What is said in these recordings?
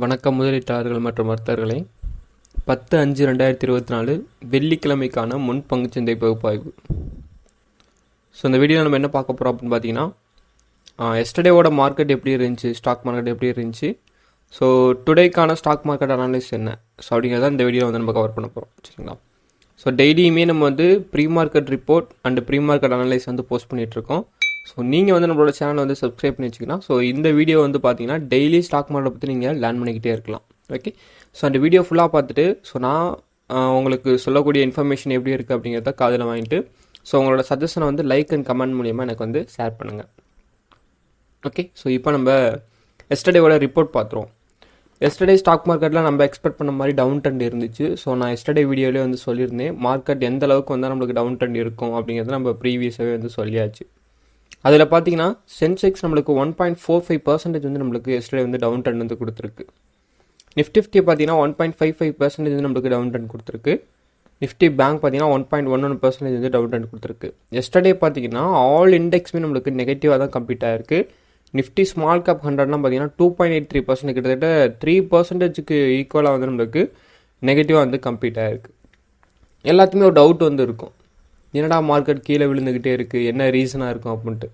வணக்கம் முதலீட்டாளர்கள் மற்றும் வர்த்தகர்களே. பத்து அஞ்சு ரெண்டாயிரத்தி இருபத்தி நாலு வெள்ளிக்கிழமைக்கான முன் பங்குச்சந்தை பகுப்பாய்வு. ஸோ இந்த வீடியோவில் நம்ம என்ன பார்க்க போகிறோம் அப்படின்னு பார்த்தீங்கன்னா எஸ்டர்டேவோட மார்க்கெட் எப்படி இருந்துச்சு? ஸ்டாக் மார்க்கெட் எப்படி இருந்துச்சு? ஸோ டுடேக்கான ஸ்டாக் மார்க்கெட் அனாலிஸ் என்ன? ஸோ அப்படிங்கிறத இந்த வீடியோ வந்து நம்ம கவர் பண்ண போகிறோம் சரிங்களா? ஸோ டெய்லியுமே நம்ம வந்து pre market report and pre market analyse வந்து போஸ்ட் பண்ணிகிட்ருக்கோம் ஸோ நீங்கள் வந்து நம்மளோட சேனலை வந்து சப்ஸ்கிரைப் பண்ணி வச்சுக்கலாம் ஸோ இந்த வீடியோ வந்து பார்த்தீங்கன்னா டெய்லி ஸ்டாக் மார்க்கெட் பற்றி நீங்கள் லேர்ன் பண்ணிக்கிட்டே இருக்கலாம். ஓகே ஸோ அந்த வீடியோ ஃபுல்லாக பார்த்துட்டு ஸோ நான் உங்களுக்கு சொல்லக்கூடிய இன்ஃபர்மேஷன் எப்படி இருக்குது அப்படிங்கிறத காதில் வாங்கிட்டு ஸோ உங்களோட சஜஷனை வந்து லைக் அண்ட் கமெண்ட் மூலியமாக எனக்கு வந்து ஷேர் பண்ணுங்கள் ஓகே ஸோ இப்போ நம்ம எஸ்டர்டேவோட ரிப்போர்ட் பார்த்துருவோம் எஸ்டர்டே ஸ்டாக் மார்க்கெட்டில் நம்ம எக்ஸ்பெக்ட் பண்ண மாதிரி டவுன் ட்ரெண்ட் இருந்துச்சு. ஸோ நான் எஸ்டர்டே வீடியோலேயே வந்து சொல்லியிருந்தேன் மார்க்கெட் எந்த அளவுக்கு வந்தால் நம்மளுக்கு டவுன் ட்ரெண்ட் இருக்கும் அப்படிங்கிறத நம்ம ப்ரீவியஸாகவே வந்து சொல்லியாச்சு. அதில் பார்த்தீங்கன்னா சென்செக்ஸ் நம்மளுக்கு one point four five percentage வந்து நம்மளுக்கு எஸ்டர்டே வந்து டவுன் ட்ரெண்ட் வந்து கொடுத்துருக்கு. நிஃப்டி ஃபிஃப்டி பார்த்தீங்கன்னா one point five five percentage வந்து நம்மளுக்கு டவுன் ட்ரெண்ட் கொடுத்துருக்கு. நிஃப்டி பேங்க் பார்த்தீங்கன்னா one point one one percentage வந்து டவுன் ட்ரெண்ட் கொடுத்துருக்கு. எஸ்டர்டே பார்த்தீங்கன்னா ஆல் இண்டெக்ஸுமே நம்மளுக்கு நெகட்டிவாக தான் கம்ப்ளீட் ஆயிருக்கு. நிஃப்டி ஸ்மால் கேப் ஹண்ட்ரட்லாம் பார்த்தீங்கன்னா two point eight three percent கிட்டத்தட்ட த்ரீ பர்சன்டேஜுக்கு ஈக்குவலாக வந்து நம்மளுக்கு நெகட்டிவாக வந்து கம்ப்ளீட் ஆயிருக்கு. எல்லாத்துக்குமே ஒரு டவுட் வந்து இருக்கும். என்னடா மார்க்கெட் கீழே விழுந்துக்கிட்டே இருக்குது என்ன ரீசனாக இருக்கும் அப்படின்ட்டு.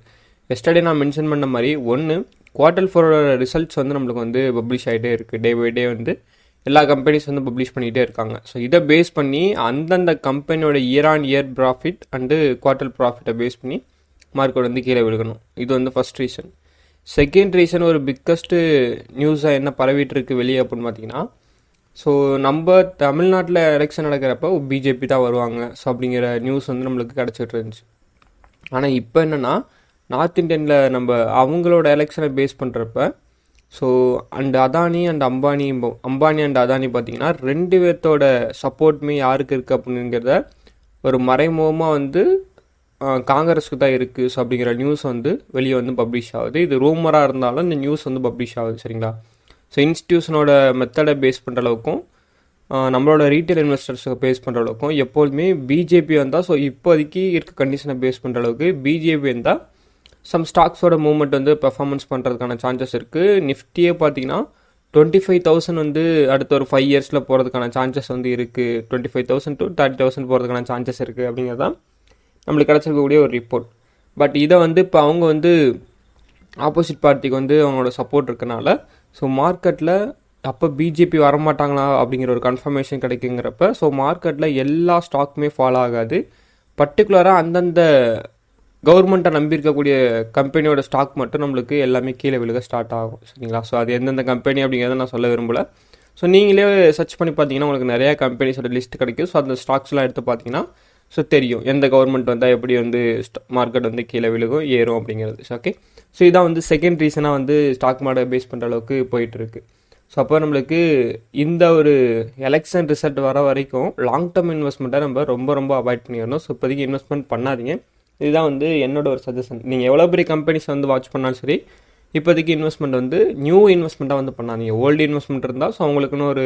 எஸ்டர்டே நான் மென்ஷன் பண்ண மாதிரி ஒன்று குவார்டர் ஃபோரோட ரிசல்ட்ஸ் வந்து நம்மளுக்கு வந்து பப்ளிஷ் ஆகிட்டே இருக்குது டே பை டே வந்து எல்லா கம்பெனிஸ் வந்து பப்ளிஷ் பண்ணிகிட்டே இருக்காங்க. ஸோ இதை பேஸ் பண்ணி அந்தந்த கம்பெனியோட year on year profit and quarter ப்ராஃபிட்டை பேஸ் பண்ணி மார்க்கெட் வந்து கீழே விழுகணும். இது வந்து ஃபர்ஸ்ட் ரீசன் செகண்ட் ரீசன் ஒரு பிக்கஸ்ட்டு நியூஸாக என்ன பரவிட்டு இருக்கு வெளியே அப்படின்னு பார்த்தீங்கன்னா ஸோ நம்ம தமிழ்நாட்டில் எலெக்ஷன் நடக்கிறப்போ பிஜேபி தான் வருவாங்க. ஸோ அப்படிங்கிற நியூஸ் வந்து நம்மளுக்கு கிடச்சிட்டு இருந்துச்சு ஆனால் இப்போ என்னென்னா நார்த் இந்தியனில் நம்ம அவங்களோட எலெக்ஷனை பேஸ் பண்ணுறப்ப so and Adani and Ambani Ambani and Adani பார்த்தீங்கன்னா ரெண்டு பேர்த்தோட சப்போர்ட்டுமே யாருக்கு இருக்குது அப்படிங்கிறத ஒரு மறைமுகமாக வந்து காங்கிரஸுக்கு தான் இருக்குது ஸோ அப்படிங்கிற நியூஸ் வந்து வெளியே வந்து பப்ளிஷ் ஆகுது. இது ரூமராக இருந்தாலும் இந்த நியூஸ் வந்து பப்ளிஷ் ஆகுது சரிங்களா? ஸோ இன்ஸ்டியூஷனோட மெத்தடை பேஸ் பண்ணுற அளவுக்கும் நம்மளோட ரீட்டைல் இன்வெஸ்டர்ஸை பேஸ் பண்ணுற அளவுக்கும் எப்போதுமே பிஜேபி வந்தால் ஸோ இப்போதைக்கு இருக்க கண்டிஷனை பேஸ் பண்ணுற அளவுக்கு பிஜேபி வந்தால் சம் ஸ்டாக்ஸோட மூவ்மெண்ட் வந்து பெர்ஃபார்மன்ஸ் பண்ணுறதுக்கான சான்சஸ் இருக்குது நிஃப்டியே பார்த்தீங்கன்னா டுவெண்ட்டி ஃபைவ் தௌசண்ட் வந்து அடுத்த ஒரு ஃபைவ் இயர்ஸில் போகிறதுக்கான சான்சஸ் வந்து இருக்குது twenty five thousand to thirty thousand போகிறதுக்கான சான்சஸ் இருக்குது அப்படிங்கிறது தான் நம்மளுக்கு கிடச்சிருக்கக்கூடிய ஒரு ரிப்போர்ட் பட் இதை வந்து இப்போ அவங்க வந்து ஆப்போசிட் பார்ட்டிக்கு வந்து அவங்களோட சப்போர்ட் இருக்கனால ஸோ மார்க்கெட்டில் அப்போ பிஜேபி வரமாட்டாங்களா அப்படிங்கிற ஒரு கன்ஃபர்மேஷன் கிடைக்குங்கிறப்ப ஸோ மார்க்கெட்டில் எல்லா ஸ்டாக்குமே ஃபாலோ ஆகாது. பர்டிகுலராக அந்தந்த கவர்மெண்ட்டை நம்பியிருக்கக்கூடிய கம்பெனியோட ஸ்டாக் மட்டும் நம்மளுக்கு எல்லாமே கீழே விழுக ஸ்டார்ட் ஆகும் சரிங்களா? ஸோ அது எந்தெந்த கம்பெனி அப்படிங்கிறத நான் சொல்ல விரும்பலை. ஸோ நீங்களே சர்ச் பண்ணி பார்த்தீங்கன்னா உங்களுக்கு நிறையா கம்பெனிஸோட லிஸ்ட் கிடைக்கும். ஸோ அந்த ஸ்டாக்ஸ்லாம் எடுத்து பார்த்தீங்கன்னா ஸோ தெரியும் எந்த கவர்மெண்ட் வந்தால் எப்படி வந்து மார்க்கெட் வந்து கீழே விழுகும் ஏறும் அப்படிங்கிறது ஓகே ஸோ இதான் வந்து செகண்ட் ரீசனாக வந்து ஸ்டாக் மார்க்கெட் பேஸ் பண்ணுற அளவுக்கு போயிட்டுருக்கு. ஸோ அப்போ நம்மளுக்கு இந்த ஒரு எலெக்ஷன் ரிசல்ட் வர வரைக்கும் லாங் டேர்ம் இன்வெஸ்ட்மெண்ட்டை நம்ம ரொம்ப ரொம்ப அவாய்ட் பண்ணிடணும். ஸோ இப்போதைக்கு இன்வெஸ்ட்மெண்ட் பண்ணாதீங்க. இதுதான் வந்து என்னோட ஒரு சஜஷன் நீங்கள் எவ்வளோ பெரிய கம்பெனிஸ் வந்து வாட்ச் பண்ணாலும் சரி இப்போதைக்கு இன்வெஸ்ட்மெண்ட் வந்து நியூ இன்வெஸ்ட்மெண்ட்டாக வந்து பண்ணாதீங்க. ஓல்டு இன்வெஸ்ட்மெண்ட் இருந்தால் ஸோ அவங்களுக்குன்னு ஒரு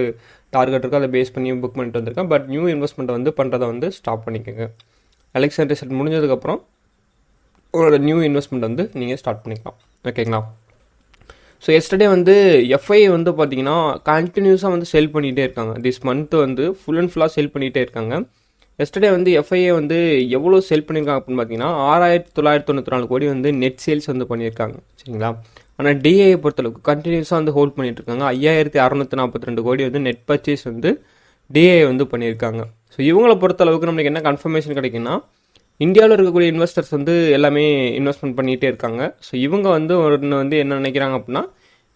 டார்கெட் இருக்கும் அதை பேஸ் பண்ணி புக் பண்ணிட்டு வந்திருக்கேன். பட் நியூ இன்வெஸ்ட்மெண்ட்டை வந்து பண்ணுறதை வந்து ஸ்டாப் பண்ணிக்கோங்க. எலெக்ஷன் ரிசல்ட் முடிஞ்சதுக்கப்புறம் உங்களோட நியூ இன்வெஸ்ட்மெண்ட் வந்து நீங்கள் ஸ்டார்ட் பண்ணிக்கலாம். ஓகேங்களா ஸோ எஸ்டர்டே வந்து எஃப்ஐ வந்து பார்த்தீங்கன்னா கண்டினியூஸாக வந்து செல் பண்ணிகிட்டே இருக்காங்க. திஸ் மந்த் வந்து ஃபுல் அண்ட் ஃபுல்லாக செல் பண்ணிகிட்டே இருக்காங்க. எஸ்டர்டே வந்து எஃப்ஐஏ வந்து எவ்வளோ செல் பண்ணியிருக்காங்க அப்படின்னு பார்த்தீங்கன்னா ஆறாயிரத்தி தொள்ளாயிரத்தி தொண்ணூற்றி நாலு கோடி வந்து நெட் சேல்ஸ் வந்து பண்ணியிருக்காங்க. சரிங்களா? ஆனால் டிஏயை பொறுத்தளவுக்கு கண்டினியூஸாக வந்து ஹோல்ட் பண்ணிகிட்டு இருக்காங்க. ஐயாயிரத்தி அறநூற்றி நாற்பத்தி ரெண்டு கோடி வந்து நெட் பர்ச்சேஸ் வந்து டிஏ வந்து பண்ணியிருக்காங்க. ஸோ இவங்களை பொறுத்தளவுக்கு நம்மளுக்கு என்ன கன்ஃபர்மேஷன் கிடைக்குன்னா இந்தியாவில் இருக்கக்கூடிய இன்வெஸ்டர்ஸ் வந்து எல்லாமே இன்வெஸ்ட்மெண்ட் பண்ணிகிட்டே இருக்காங்க. ஸோ இவங்க வந்து ஒன்று வந்து என்ன நினைக்கிறாங்க அப்படின்னா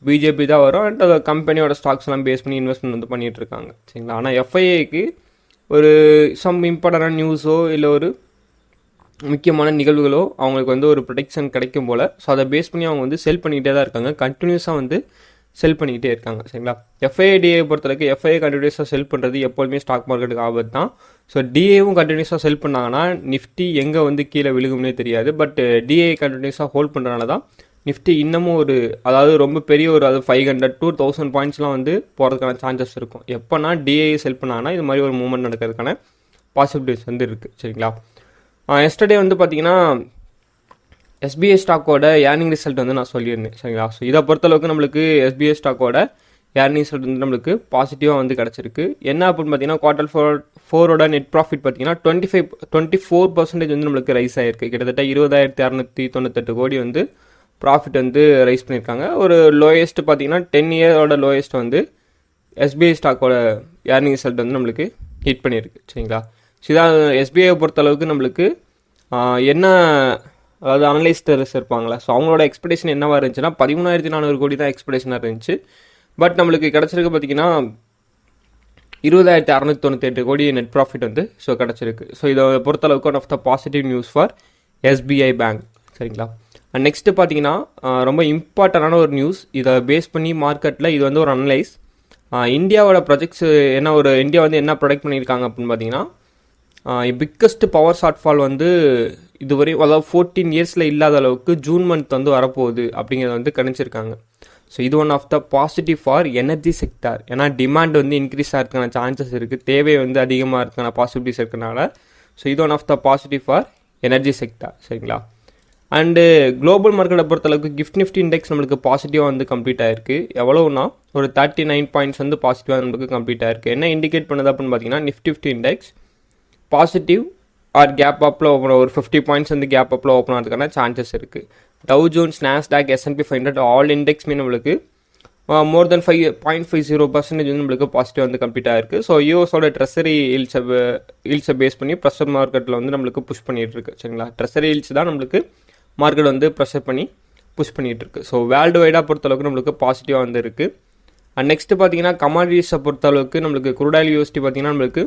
பிஜேபி தான் வரும். அண்ட் கம்பெனியோட ஸ்டாக்ஸ் எல்லாம் பேஸ் பண்ணி இன்வெஸ்ட்மெண்ட் வந்து பண்ணிட்டு இருக்காங்க. சரிங்களா? ஆனால் எஃப்ஐஏக்கு ஒரு சம் இம்பார்ட்டண்டான நியூஸோ இல்லை ஒரு முக்கியமான நிகழ்வுகளோ அவங்களுக்கு வந்து ஒரு ப்ரொடெக்ஷன் கிடைக்கும் போல். ஸோ அதை பேஸ் பண்ணி அவங்க வந்து செல் பண்ணிக்கிட்டே தான் இருக்காங்க. கண்டினியூஸாக வந்து செல் பண்ணிக்கிட்டே இருக்காங்க சரிங்களா? எஃப்ஐடிஏ பொறுத்தளவுக்கு எஃப்ஐ கண்டினியூஸாக செல் பண்ணுறது எப்போதுமே ஸ்டாக் மார்க்கெட்டுக்கு ஆபத்து தான். ஸோ டிஏவும் கண்டினியூஸாக செல் பண்ணாங்கன்னா நிஃப்டி எங்கே வந்து கீழே விழுகும்னே தெரியாது. பட் டிஏ கண்டினியூஸாக ஹோல்ட் பண்ணுறனால தான் நிஃப்டி இன்னமும் ஒரு அதாவது ரொம்ப பெரிய ஒரு அது ஃபைவ் ஹண்ட்ரட் டூ தௌசண்ட் பாயிண்ட்ஸ்லாம் வந்து போகிறதுக்கான சான்சஸ் இருக்கும். எப்போனா டிஏ செல் பண்ணாங்கன்னா இது மாதிரி ஒரு மூவ்மெண்ட் நடக்கிறதுக்கான பாசிபிலிட்டிஸ் வந்து இருக்குது சரிங்களா? எஸ்டர்டே வந்து பார்த்தீங்கன்னா எஸ்பிஐ ஸ்டாக்கோட ஏர்னிங் ரிசல்ட் வந்து நான் சொல்லியிருந்தேன் சரிங்களா? ஸோ இதை பொறுத்தளவுக்கு நம்மளுக்கு எஸ்பிஐ ஸ்டாக்கோட ஏர்னிங் ரிசல்ட் வந்து நம்மளுக்கு பாசிட்டிவாக வந்து கிடச்சிருக்கு. என்ன அப்படின்னு பார்த்தீங்கன்னா குவார்டர் ஃபோர் ஃபோரோட நெட் ப்ராஃபிட் பார்த்தீங்கன்னா twenty five twenty four percentage வந்து நம்மளுக்கு ரைஸ் ஆயிருக்கு. கிட்டத்தட்ட இருபதாயிரத்தி அறநூற்றி தொண்ணூத்தெட்டு கோடி வந்து ப்ராஃபிட் வந்து ரைஸ் பண்ணியிருக்காங்க. ஒரு லோயஸ்ட் பார்த்தீங்கன்னா டென் இயரோட லோயஸ்ட் வந்து எஸ்பிஐ ஸ்டாக்கோட ஏர்னிங் ரிசல்ட் வந்து நம்மளுக்கு ஹிட் பண்ணியிருக்கு சரிங்களா? ஸோ இதான் எஸ்பிஐ பொறுத்த அளவுக்கு நம்மளுக்கு என்ன அதாவது அனலிஸ்டர்ஸ் இருப்பாங்களா ஸோ அவங்களோட எக்ஸ்பெக்டேஷன் என்னவாக இருந்துச்சுன்னா பதிமூணாயிரத்தி நானூறு கோடி தான் எக்ஸ்பெக்டேஷனாக இருந்துச்சு. பட் நம்மளுக்கு கிடச்சிருக்கு பார்த்தீங்கன்னா இருபதாயிரத்தி அறநூற்றி தொண்ணூற்றி கோடி நெட் ப்ராஃபிட் வந்து ஸோ கிடச்சிருக்கு. ஸோ இதை பொறுத்தளவுக்கு one of the positive news for SBI bank சரிங்களா? அண்ட் நெக்ஸ்ட்டு பார்த்தீங்கன்னா ரொம்ப இம்பார்ட்டண்டான ஒரு நியூஸ் இதை பேஸ் பண்ணி மார்க்கெட்டில் இது வந்து ஒரு அனலைஸ் இந்தியாவோட ப்ரொஜெக்ட்ஸு என்ன ஒரு இந்தியா வந்து என்ன ப்ரொடெக்ட் பண்ணியிருக்காங்க அப்படின்னு பார்த்தீங்கன்னா பிக்கஸ்ட் பவர் ஷார்ட்ஃபால் வந்து இதுவரை அதாவது ஃபோர்டீன் இயர்ஸில் இல்லாத அளவுக்கு ஜூன் மந்த் வந்து வரப்போகுது அப்படிங்கிறத வந்து கணிச்சிருக்காங்க. ஸோ இது one of the positive for energy sector ஏன்னா டிமாண்ட் வந்து இன்க்ரீஸ் ஆகிறதுக்கான சான்சஸ் இருக்குது தேவை வந்து அதிகமாக இருக்கிற பாசிபிலிட்டிஸ் இருக்கனால ஸோ இது one of the positive for energy sector சரிங்களா? அண்டு குளோபல் மார்க்கெட்டை பொறுத்தளவுக்கு கிஃப்ட் நிஃப்டி இண்டெக்ஸ் நம்மளுக்கு பாசிட்டிவாக வந்து கம்ப்ளீட் ஆயிருக்கு. எவ்வளோனா ஒரு தேர்ட்டி நைன் பாயிண்ட்ஸ் வந்து பாசிட்டிவாக நம்மளுக்கு கம்ப்ளீட் ஆயிருக்கு. என்ன இண்டிகேட் பண்ணுது அப்படின்னு பார்த்தீங்கன்னா Nifty fifty index positive or gap up open ஒரு ஃபிஃப்டி பாயிண்ட்ஸ் வந்து கேப் அப்பில் ஓப்பன் ஆகிறதுக்கான சான்சஸ் இருக்குது Dow Jones Nasdaq S and P five hundred all இண்டெக்ஸ்மே நம்மளுக்கு more than five point five zero percentage வந்து நம்மளுக்கு பாசிட்டிவ் வந்து கம்ப்ளீட் இருக்குது ஸோ யூஎஸோட ட்ரெஸரி ஹில்ஸை ஹில்ஸை பேஸ் பண்ணி ப்ரெஷர் மார்க்கெட்டில் வந்து நம்மளுக்கு புஷ் பண்ணிகிட்டு இருக்கு சரிங்களா? ட்ரெஸரி ஹில்ஸ் தான் நம்மளுக்கு மார்க்கெட் வந்து ப்ரெஷர் பண்ணி புஷ் பண்ணிகிட்டு இருக்கு. ஸோ வேர்ல்டு வைடாக பொறுத்தளவுக்கு நம்மளுக்கு பாசிட்டிவாக வந்து இருக்குது அண்ட் நெக்ஸ்ட்டு பார்த்தீங்கன்னா கமாடிட்டிஸை பொறுத்தளவுக்கு நம்மளுக்கு குருடாயில் யூஎஸ்டி பார்த்தீங்கன்னா நம்மளுக்கு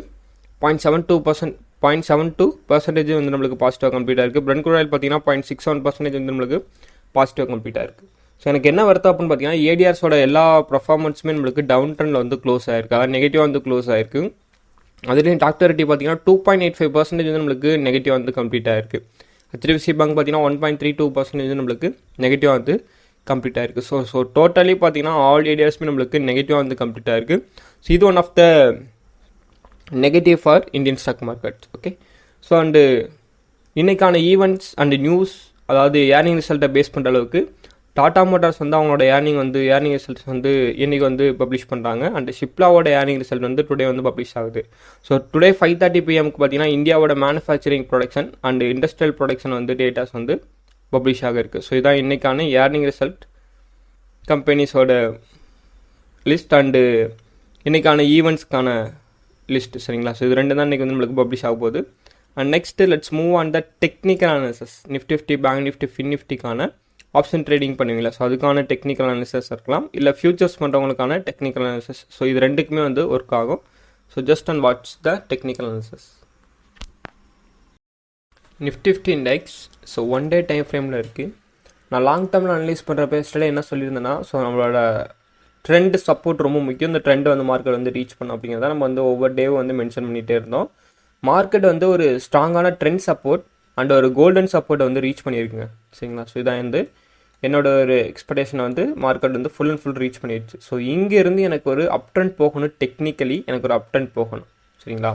point seven two percent point seven two percentage வந்து நம்மளுக்கு பாசிட்டிவாக கம்ப்ளீட்டாக இருக்குது பிரெண்ட் குருடாயில் பார்த்தீங்கன்னா பாயிண்ட் சிக்ஸ் செவன் பர்சன்டேஜ் வந்து நம்மளுக்கு பாசிட்டிவாக கம்ப்ளீட்டாக இருக்குது ஸோ எனக்கு என்ன வருத்தம் அப்படின்னு பார்த்தீங்கன்னா ஏடிஆர்ஸோட எல்லா பர்ஃபார்மன்ஸுமே நம்மளுக்கு டவுன் ட்ரெண்டில் வந்து க்ளோஸ் ஆயிருக்கு. அதாவது நெகட்டிவாக வந்து க்ளோஸ் ஆயிருக்கு. அதுலேயும் டாக்டர் ரெட்டி பார்த்தீங்கன்னா two point eight five percentage வந்து நம்மளுக்கு நெகட்டிவ் வந்து கம்ப்ளீட் ஆயிருக்கு ஹெச்டிஎஃப்சி பேங்க் பார்த்தீங்கன்னா one point three two percentage நம்மளுக்கு நெகட்டிவாக வந்து கம்ப்ளீட் ஆயிருக்கு ஸோ ஸோ டோட்டலி பார்த்தீங்கன்னா ஆல் ஏரியாஸுமே நம்மளுக்கு நெகட்டிவாக வந்து கம்ப்ளீட் ஆயிருக்கு ஸோ இது one of the negative for Indian stock market okay so and இன்றைக்கான ஈவெண்ட்ஸ் அண்டு நியூஸ் அதாவது ஏர்னிங் ரிசல்ட்டை பேஸ் பண்ணுற அளவுக்கு டாடா மோட்டார்ஸ் வந்து அவங்களோட ஏர்னிங் வந்து ஏர்னிங் ரிசல்ட்ஸ் வந்து இன்னைக்கு வந்து பப்ளிஷ் பண்ணுறாங்க அண்ட் ஷிப்லாவோட ஏர்னிங் ரிசல்ட் வந்து டுடே வந்து பப்ளிஷ் ஆகுது. ஸோ டுடே ஃபைவ் தேர்ட்டி பிஎம்க்கு பார்த்தீங்கன்னா இந்தியாவோட manufacturing production and industrial production வந்து டேட்டாஸ் வந்து பப்ளிஷ் ஆக இருக்குது ஸோ இதான் இன்னைக்கான ஏர்னிங் ரிசல்ட் கம்பெனிஸோட லிஸ்ட் அண்டு இன்றைக்கான ஈவெண்ட்ஸ்க்கான லிஸ்ட் சரிங்களா? ஸோ இது ரெண்டு தான் இன்றைக்கி வந்து நம்மளுக்கு பப்ளிஷ் ஆக போகுது. And next let's move on the technical analysis Nifty fifty bank Nifty fin நிஃப்டிக்கான option trading பண்ணுவீங்களா? ஸோ அதுக்கான டெக்னிக்கல் அனாலிசஸ் இருக்கலாம். இல்லை ஃபியூச்சர்ஸ் பண்ணுறவங்களுக்கான டெக்னிக்கல் அனாலிசஸ் ஸோ இது ரெண்டுக்குமே வந்து ஒர்க் ஆகும். So just and watch the technical analysis Nifty fifty index so one day time ஃப்ரேமில் இருக்குது நான் லாங் டேர்மில் அனலைஸ் பண்ணுற பேஸ்டில் என்ன சொல்லியிருந்தேன்னா ஸோ நம்மளோட ட்ரெண்ட் சப்போர்ட் ரொம்ப முக்கியம். இந்த ட்ரெண்ட் வந்து மார்க்கெட் வந்து ரீச் பண்ணும் அப்படிங்கிறத நம்ம வந்து ஒவ்வொரு டேவும் வந்து மென்ஷன் பண்ணிகிட்டே இருந்தோம். மார்க்கெட் வந்து ஒரு ஸ்ட்ராங்கான ட்ரெண்ட் சப்போர்ட் அண்ட் ஒரு கோல்டன் சப்போர்ட்டை வந்து ரீச் பண்ணியிருக்குங்க. சரிங்களா? ஸோ இதான் வந்து என்னோட ஒரு எக்ஸ்பெக்டேஷனை வந்து மார்க்கெட் வந்து ஃபுல் அண்ட் ஃபுல் ரீச் பண்ணிடுச்சு ஸோ இங்கேருந்து எனக்கு ஒரு அப் ட்ரெண்ட் போகணும். டெக்னிக்கலி எனக்கு ஒரு அப் ட்ரெண்ட் போகணும். சரிங்களா?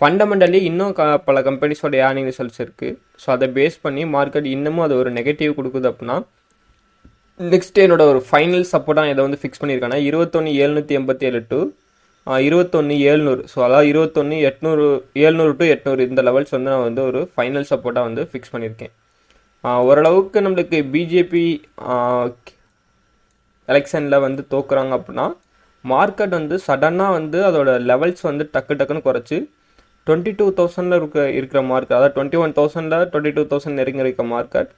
ஃபண்டமெண்டலி இன்னும் க பல கம்பெனிஸோட ஏர்னிங் ரிசல்ட்ஸ் இருக்குது ஸோ அதை பேஸ் பண்ணி மார்க்கெட் இன்னமும் அது ஒரு நெகட்டிவ் கொடுக்குது அப்படின்னா நெக்ஸ்ட் என்னோட ஒரு ஃபைனல் சப்போர்ட்டாக இதை வந்து ஃபிக்ஸ் பண்ணியிருக்கேன்னா இருபத்தொன்று எழுநூற்றி எண்பத்தி ஏழு டு இருபத்தொன்று ஏழ்நூறு. ஸோ அதாவது இருபத்தொன்று எட்நூறு ஏழ்நூறு டு எட்நூறு இந்த லெவல்ஸ் வந்து நான் வந்து ஒரு ஃபைனல் சப்போர்ட்டாக வந்து ஃபிக்ஸ் பண்ணியிருக்கேன். ஓரளவுக்கு நம்மளுக்கு பிஜேபி எலெக்ஷனில் வந்து தோக்குறாங்க அப்படின்னா மார்க்கெட் வந்து சடனாக வந்து அதோட லெவல்ஸ் வந்து டக்கு டக்குன்னு குறைச்சி டுவெண்ட்டி டூ தௌசண்டில் இருக்க இருக்கிற மார்க்கெட் அதாவது டுவெண்ட்டி ஒன் தௌசண்டில் டுவெண்ட்டி டூ தௌசண்ட் நெருங்கி இருக்க மார்க்கெட்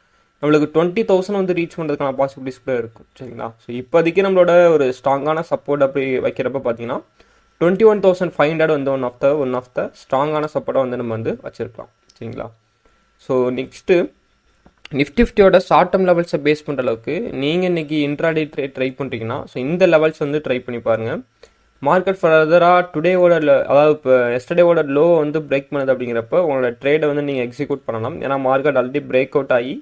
நம்மளுக்கு டுவெண்ட்டி தௌசண்ட் வந்து ரீச் பண்ணுறதுக்கான பாசிபிலிட்டிஸ் கூட இருக்கும் சரிங்களா? ஸோ இப்போதைக்கு நம்மளோட ஒரு ஸ்ட்ராங்கான சப்போர்ட் அப்படி வைக்கிறப்ப பார்த்தீங்கன்னா twenty one thousand five hundred வந்து one of the one of the ஸ்ட்ராங்கான சப்போர்ட்டாக வந்து நம்ம வந்து வச்சுருக்கலாம் சரிங்களா? ஸோ நெக்ஸ்ட்டு நிஃப்டி ஃபிஃப்டியோட ஷார்ட் டேர்ம் லெவல்ஸை பேஸ் பண்ணுற அளவுக்கு நீங்கள் இன்றைக்கி இன்ட்ராடே ட்ரை ட்ரை பண்ணுறீங்கன்னா ஸோ இந்த லெவல்ஸ் வந்து ட்ரை பண்ணி பாருங்கள் மார்க்கெட் ஃபர்தராக டுடேவோட அதாவது இப்போ எஸ்டர்டேவோட லோ வந்து பிரேக் பண்ணுது அப்படிங்கிறப்ப உங்களோட ட்ரேடை வந்து நீங்கள் எக்ஸிக்யூட் பண்ணலாம். ஏன்னா மார்க்கெட் ஆல்ரெடி பிரேக் அவுட் ஆகி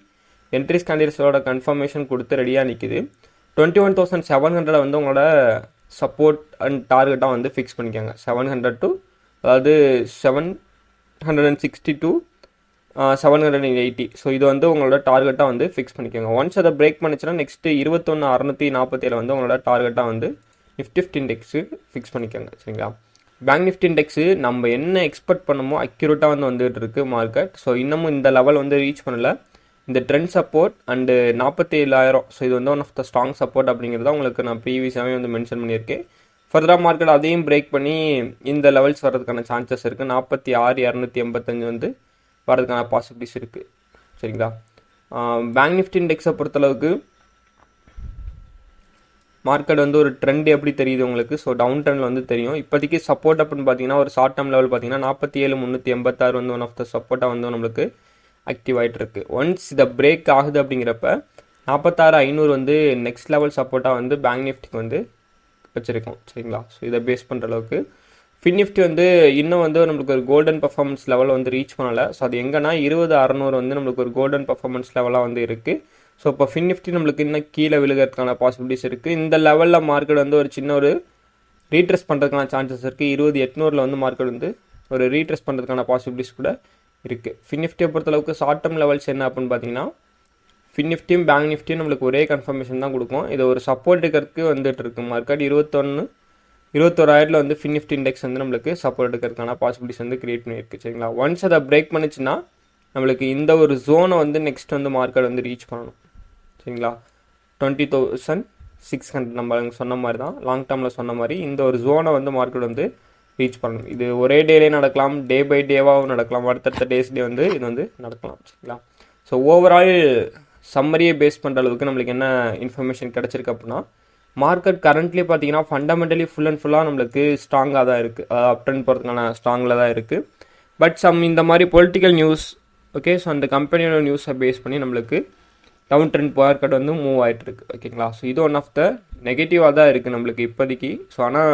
என்ட்ரிஸ் கேண்டிடேட்ஸோட கன்ஃபர்மேஷன் கொடுத்து ரெடியாக நிற்குது twenty one thousand seven hundred வந்து உங்களோட சப்போர்ட் அண்ட் டார்கெட்டாக வந்து ஃபிக்ஸ் பண்ணிக்கோங்க. செவன் ஹண்ட்ரட் டு அதாவது seven hundred and sixty to seven hundred and eighty so இது வந்து உங்களோட டார்கெட்டாக வந்து ஃபிக்ஸ் பண்ணிக்கோங்க. ஒன்ஸ் அதை பிரேக் பண்ணிச்சுன்னா நெக்ஸ்ட்டு இருபத்தொன்று அறநூற்றி நாற்பத்தேழு வந்து உங்களோட டார்கெட்டாக வந்து நிஃப்டி ஃபிஃப்டி இண்டெக்ஸு ஃபிக்ஸ் பண்ணிக்கோங்க. சரிங்களா? பேங்க் நிஃப்டி இண்டெக்ஸு நம்ம என்ன எக்ஸ்பெக்ட் பண்ணமோ அக்யூரேட்டாக வந்து வந்துகிட்டு இருக்கு மார்க்கெட் ஸோ இன்னமும் இந்த லெவல் வந்து ரீச் பண்ணல. இந்த ட்ரெண்ட் சப்போர்ட் அண்டு நாற்பத்தி ஏழாயிரம் ஸோ இது வந்து one of the strong support அப்படிங்கிறத உங்களுக்கு நான் ப்ரீவியஸாகவே வந்து மென்ஷன் பண்ணியிருக்கேன். ஃபர்தராக மார்க்கெட் அதையும் பிரேக் பண்ணி இந்த லெவல்ஸ் வர்றதுக்கான சான்சஸ் இருக்குது நாற்பத்தி ஆறு இரநூத்தி எண்பத்தஞ்சு வந்து வரதுக்கான பாசிபிலிட்டிஸ் இருக்குது சரிங்களா? பேங்க் நிஃப்டி இண்டெக்ஸை பொறுத்தளவுக்கு மார்க்கெட் வந்து ஒரு ட்ரெண்ட் எப்படி தெரியுது உங்களுக்கு? ஸோ டவுன் ட்ரெண்டில் வந்து தெரியும். இப்போதைக்கு சப்போர்ட் அப்படின்னு பார்த்தீங்கன்னா ஒரு ஷார்ட் டேர்ம் லெவல் பார்த்தீங்கன்னா நாற்பத்தி ஏழு முந்நூற்றி எண்பத்தாறு வந்து ஒன் ஆஃப் த சப்போர்ட்டாக வந்து நம்மளுக்கு ஆக்டிவ் ஆகிட்டு இருக்கு. ஒன்ஸ் இதை பிரேக் ஆகுது அப்படிங்கிறப்ப நாற்பத்தாறு ஐநூறு வந்து நெக்ஸ்ட் லெவல் சப்போர்ட்டாக வந்து பேங்க் நிஃப்டிக்கு வந்து வச்சுருக்கோம். சரிங்களா? ஸோ இதை பேஸ் பண்ணுற அளவுக்கு. ஃபின் நிஃப்டி வந்து இன்னும் வந்து நம்மளுக்கு ஒரு கோல்டன் பர்ஃபார்மன்ஸ் லெவலில் வந்து ரீச் பண்ணலை. ஸோ அது எங்கன்னா இருபது அறநூறு வந்து நம்மளுக்கு ஒரு கோல்டன் பர்ஃபார்மன்ஸ் லெவலாக வந்து இருக்குது ஸோ இப்போ ஃபின் நிஃப்டி நம்மளுக்கு இன்னும் கீழே விழுகிறதுக்கான பாசிபிலிட்டிஸ் இருக்குது இந்த லெவலில் மார்க்கெட் வந்து ஒரு சின்ன ஒரு ரீட்ரெஸ் பண்ணுறதுக்கான சான்சஸ் இருக்குது இருபது எட்நூறில் வந்து மார்க்கெட் வந்து ஒரு ரீட்ரெஸ் பண்ணுறதுக்கான பாசிபிலிட்டிஸ் கூட இருக்குது ஃபின்னிஃப்டியை பொறுத்தளவுக்கு ஷார்ட் டேர்ம் லெவல்ஸ் என்ன அப்படின்னு பார்த்தீங்கன்னா ஃபின்னிஃப்டியும் பேங்க் நிஃப்டியும் நம்மளுக்கு ஒரே கன்ஃபர்மேஷன் தான் கொடுக்கும். இது ஒரு சப்போர்ட் இருக்கிறதுக்கு வந்துட்டு இருக்கு. மார்க்கெட் இருபத்தொன்று இருபத்தோராயிரத்தில் வந்து ஃபின்னிஃப்டி இண்டெக்ஸ் வந்து நம்மளுக்கு சப்போர்ட் எடுக்கிறதுக்கான பாசிபிலிட்டிஸ் வந்து கிரியேட் பண்ணியிருக்கு. சரிங்களா? ஒன்ஸ் அதை பிரேக் பண்ணிச்சுன்னா நம்மளுக்கு இந்த ஒரு ஜோனை வந்து நெக்ஸ்ட் வந்து மார்க்கெட் வந்து ரீச் பண்ணணும். சரிங்களா? டுவெண்ட்டி தௌசண்ட் சிக்ஸ் ஹண்ட்ரட் நம்ம சொன்ன மாதிரி தான். லாங் டேர்மில் சொன்ன மாதிரி இந்த ஒரு ஜோனை வந்து மார்க்கெட் வந்து ரீச் பண்ணணும். இது ஒரே டேலே நடக்கலாம் டே பை டேவாகவும் நடக்கலாம். அடுத்தடுத்த டேஸ் டே வந்து இது வந்து நடக்கலாம் சரிங்களா? ஸோ ஓவரால் சம்மரியை பேஸ் பண்ணுற அளவுக்கு நம்மளுக்கு என்ன இன்ஃபர்மேஷன் கிடச்சிருக்கு அப்படின்னா மார்க்கெட் கரண்ட்லி பார்த்தீங்கன்னா ஃபண்டமெண்டலி ஃபுல் அண்ட் ஃபுல்லாக நம்மளுக்கு ஸ்ட்ராங்காக தான் இருக்குது அதாவது அப் ட்ரெண்ட் போகிறதுக்கான ஸ்ட்ராங்கில் தான் இருக்குது பட் சம் இந்த மாதிரி பொலிட்டிக்கல் நியூஸ் ஓகே ஸோ அந்த கம்பெனியோட நியூஸை பேஸ் பண்ணி நம்மளுக்கு டவுன் ட்ரெண்ட் மார்க்கெட் வந்து மூவ் ஆகிட்டு இருக்கு ஓகேங்களா ஸோ இது ஒன் ஆஃப் த நெகட்டிவாக தான் இருக்குது நம்மளுக்கு இப்போதைக்கு. ஸோ ஆனால்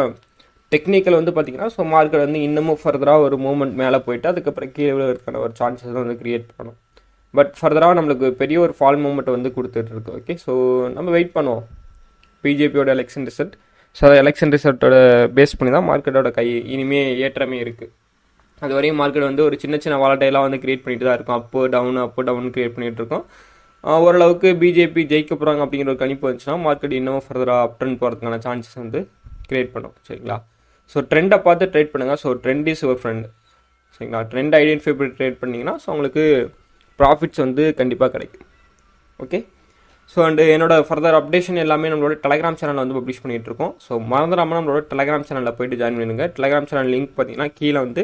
டெக்னிக்கல் வந்து பார்த்தீங்கன்னா ஸோ மார்க்கெட் வந்து இன்னமும் ஃபர்தராக ஒரு மூவ்மெண்ட் மேலே போயிட்டு அதுக்கப்புறம் கீழே விழுவதற்கான ஒரு சான்சஸ் வந்து கிரியேட் பண்ணும் பட் ஃபர்தராக நம்மளுக்கு பெரிய ஒரு ஃபால் மூமெண்ட் வந்து கொடுத்துட்ருக்கு ஓகே ஸோ நம்ம வெயிட் பண்ணுவோம். பிஜேபியோட எலெக்ஷன் ரிசல்ட் ஸோ அந்த எலெக்ஷன் ரிசல்ட்டோட பேஸ் பண்ணி தான் மார்க்கெட்டோட கை இனிமே ஏற்றமே இருக்குது அது வரையும் மார்க்கெட் வந்து ஒரு சின்ன சின்ன வாலட்டைலாம் வந்து க்ரியேட் பண்ணிட்டு தான் இருக்கும். அப்போ டவுன் அப்போ டவுன் க்ரியேட் பண்ணிகிட்டு இருக்கோம். ஓரளவுக்கு பிஜேபி ஜெயிக்க போகிறாங்க அப்படிங்கிற ஒரு கணிப்பு வந்துச்சுன்னா மார்க்கெட் இன்னமும் ஃபர்தராக அப் ட்ரெண்ட் போகிறதுக்கான சான்சஸ் வந்து க்ரியேட் பண்ணும் சரிங்களா? ஸோ ட்ரெண்டை பார்த்து ட்ரேட் பண்ணுங்கள் ஸோ ட்ரெண்ட் இஸ் ஒரு ஃப்ரெண்ட் சரிங்களா? ட்ரெண்ட் ஐடென்டிஃபை பண்ணி ட்ரேட் பண்ணிங்கன்னா ஸோ உங்களுக்கு ப்ராஃபிட்ஸ் வந்து கண்டிப்பாக கிடைக்கும். ஓகே ஸோ அண்டு என்னோட ஃபர்தர் அப்டேஷன் எல்லாமே நம்மளோட டெலகிராம் சேனலில் வந்து பப்ளிஷ் பண்ணிகிட்டு இருக்கோம். ஸோ மறந்துடாமல் நம்மளோட டெலகிராம் சேனலில் போயிட்டு ஜாயின் பண்ணுங்கள் டெலகிராம் சேனல் லிங்க் பார்த்தீங்கன்னா கீழே வந்து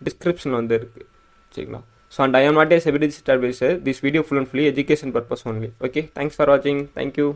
டிஸ்கிரிப்ஷனில் வந்து இருக்குது சரிங்களா? So and I am not a செபிலிட்டி star this video full and fully education purpose only okay thanks for வாட்சிங் தேங்க்யூ